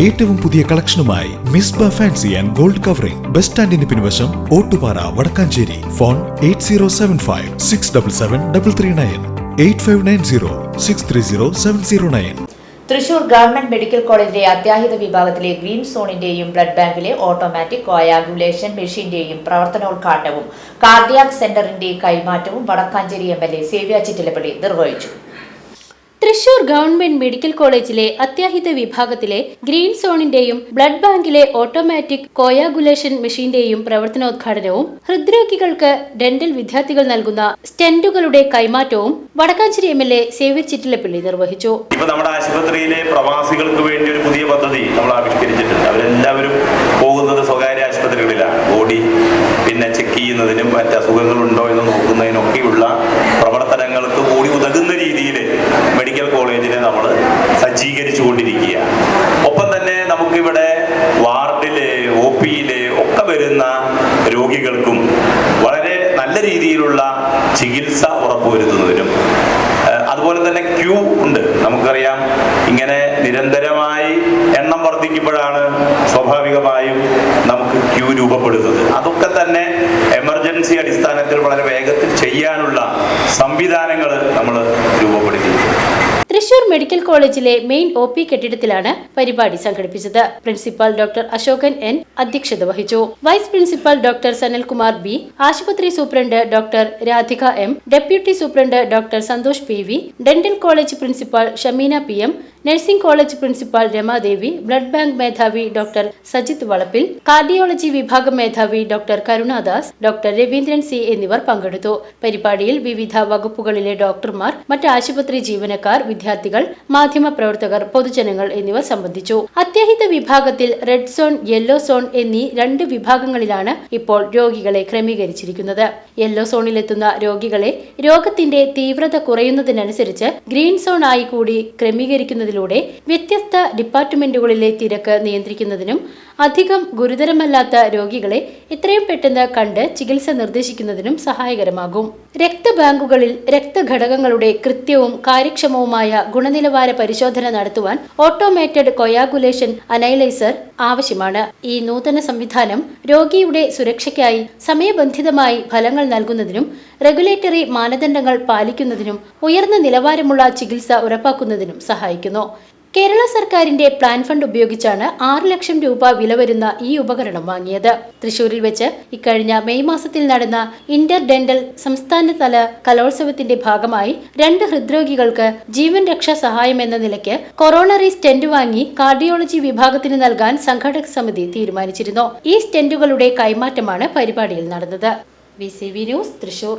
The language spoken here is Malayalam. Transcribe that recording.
ഏറ്റവും പുതിയ കളക്ഷനുമായി Misba fancy and gold covering. Bus സ്റ്റാൻഡിന് പിൻവശം Ottupara Vadakkanchery. Phone eight zero seven five six double seven double three nine. Eight five nine zero six three zero seven zero nine. Thrissur government medical കോളേജിലെ അത്യാഹിത വിഭാഗത്തിലെ ഗ്രീൻ സോണിന്റെയും ബ്ലഡ് ബാങ്കിലെ ഓട്ടോമാറ്റിക് കോയാഗുലേഷൻ മെഷീന്റെയും പ്രവർത്തനോദ്ഘാടനവും കാർഡിയാക് സെന്ററിന്റെ കൈമാറ്റവും വടക്കാഞ്ചേരി എം എൽ എ സേവ്യ ചിറ്റിലപ്പള്ളി നിർവഹിച്ചു. തൃശൂർ ഗവൺമെന്റ് മെഡിക്കൽ കോളേജിലെ അത്യാഹിത വിഭാഗത്തിലെ ഗ്രീൻ സോണിന്റെയും ബ്ലഡ് ബാങ്കിലെ ഓട്ടോമാറ്റിക് കോയാഗുലേഷൻ മെഷീന്റെയും പ്രവർത്തനോദ്ഘാടനവും ഹൃദ്രോഗികൾക്ക് ഡെന്റൽ വിദ്യാർത്ഥികൾ നൽകുന്ന സ്റ്റെന്റുകളുടെ കൈമാറ്റവും Vadakkanchery M L A Xavier Chittilappally നിർവഹിച്ചു. ഇപ്പൊ നമ്മുടെ ആശുപത്രിയിലെ പ്രവാസികൾക്ക് വേണ്ടി ഒരു പുതിയ പദ്ധതി നമ്മൾ ആവിഷ്കരിച്ചിട്ടുണ്ട്. അവരെല്ലാവരും പോകുന്നത് സ്വകാര്യ ആശുപത്രികളിലാണ്. ബോഡി പിന്നെ ചെക്ക് ചെയ്യുന്നതിനും മറ്റ് അസുഖങ്ങളുണ്ടോ എന്ന് നോക്കുന്നതിനൊക്കെയുള്ള പ്രവർത്തനങ്ങൾക്ക് കൂടി ഉതകുന്ന രീതിയിൽ മെഡിക്കൽ കോളേജിനെ നമ്മൾ സജ്ജീകരിച്ചു കൊണ്ടിരിക്കുക ഒപ്പം തന്നെ നമുക്കിവിടെ വാർഡിൽ ഒ പിയിൽ ഒക്കെ വരുന്ന രോഗികൾക്കും വളരെ നല്ല രീതിയിലുള്ള ചികിത്സ ഉറപ്പുവരുത്തുന്നതിനും അതുപോലെ തന്നെ ക്യൂ ഉണ്ട്. നമുക്കറിയാം ഇങ്ങനെ നിരന്തരമായി എണ്ണം വർദ്ധിക്കുമ്പോഴാണ് സ്വാഭാവികമായും നമുക്ക് ക്യൂ രൂപപ്പെടുന്നത്. അതൊക്കെ തന്നെ എമർജൻസി അടിസ്ഥാനത്തിൽ വളരെ വേഗത്തിൽ ചെയ്യാനുള്ള സംവിധാനങ്ങൾ നമ്മൾ രൂപപ്പെടുത്തിയിട്ടുണ്ട്. തൃശൂർ മെഡിക്കൽ കോളേജിലെ മെയിൻ ഒ പി കെട്ടിടത്തിലാണ് പരിപാടി സംഘടിപ്പിച്ചത്. പ്രിൻസിപ്പൽ ഡോക്ടർ അശോകൻ എൻ അധ്യക്ഷത വഹിച്ചു. Vice principal doctor Sanalkumar B ആശുപത്രി superintendent doctor Radhika M deputy superintendent doctor Santhosh P V dental college principal Shameena P M nursing college principal Ramadevi blood bank മേധാവി ഡോക്ടർ സജിത് വളപ്പിൽ കാർഡിയോളജി വിഭാഗം മേധാവി doctor Karunadas doctor Raveendran C എന്നിവർ പങ്കെടുത്തു. പരിപാടിയിൽ വിവിധ വകുപ്പുകളിലെ ഡോക്ടർമാർ മറ്റ് ആശുപത്രി ജീവനക്കാർ വിദ്യാർത്ഥികൾ മാധ്യമപ്രവർത്തകർ പൊതുജനങ്ങൾ എന്നിവർ സംബന്ധിച്ചു. അത്യാഹിത വിഭാഗത്തിൽ റെഡ് സോൺ യെല്ലോ സോൺ എന്നീ രണ്ട് വിഭാഗങ്ങളിലാണ് ഇപ്പോൾ രോഗികളെ ക്രമീകരിച്ചിരിക്കുന്നത്. യെല്ലോ സോണിലെത്തുന്ന രോഗികളെ രോഗത്തിന്റെ തീവ്രത കുറയുന്നതിനനുസരിച്ച് ഗ്രീൻ സോൺ ആയി കൂടി ക്രമീകരിക്കുന്നതിലൂടെ വ്യത്യസ്ത ഡിപ്പാർട്ട്മെന്റുകളിലെ തിരക്ക് നിയന്ത്രിക്കുന്നതിനും അധികം ഗുരുതരമല്ലാത്ത രോഗികളെ എത്രയും പെട്ടെന്ന് കണ്ട് ചികിത്സ നിർദ്ദേശിക്കുന്നതിനും സഹായകരമാകും. രക്തബാങ്കുകളിൽ രക്തഘടകങ്ങളുടെ കൃത്യവും കാര്യക്ഷമവുമായ ഗുണനിലവാര പരിശോധന നടത്തുവാൻ ഓട്ടോമേറ്റഡ് കൊയാഗുലേഷൻ അനൈലൈസർ ആവശ്യമാണ്. ഈ നൂതന സംവിധാനം രോഗിയുടെ സുരക്ഷയ്ക്കായി സമയബന്ധിതമായി ഫലങ്ങൾ നൽകുന്നതിനും റെഗുലേറ്ററി മാനദണ്ഡങ്ങൾ പാലിക്കുന്നതിനും ഉയർന്ന നിലവാരമുള്ള ചികിത്സ ഉറപ്പാക്കുന്നതിനും സഹായിക്കുന്നു. കേരള സർക്കാരിന്റെ പ്ലാൻ ഫണ്ട് ഉപയോഗിച്ചാണ് ആറ് ലക്ഷം രൂപ വില വരുന്ന ഈ ഉപകരണം വാങ്ങിയത്. തൃശൂരിൽ വെച്ച് ഇക്കഴിഞ്ഞ മെയ് മാസത്തിൽ നടന്ന ഇന്റർ ഡെന്റൽ സംസ്ഥാനതല കലോത്സവത്തിന്റെ ഭാഗമായി രണ്ട് ഹൃദ്രോഗികൾക്ക് ജീവൻ രക്ഷാ സഹായം എന്ന നിലയ്ക്ക് കൊറോണറി സ്റ്റെന്റ് വാങ്ങി കാർഡിയോളജി വിഭാഗത്തിന് നൽകാൻ സംഘാടക സമിതി തീരുമാനിച്ചിരുന്നു. ഈ സ്റ്റെന്റുകളുടെ കൈമാറ്റമാണ് പരിപാടിയിൽ നടന്നത്. V news Thrissur.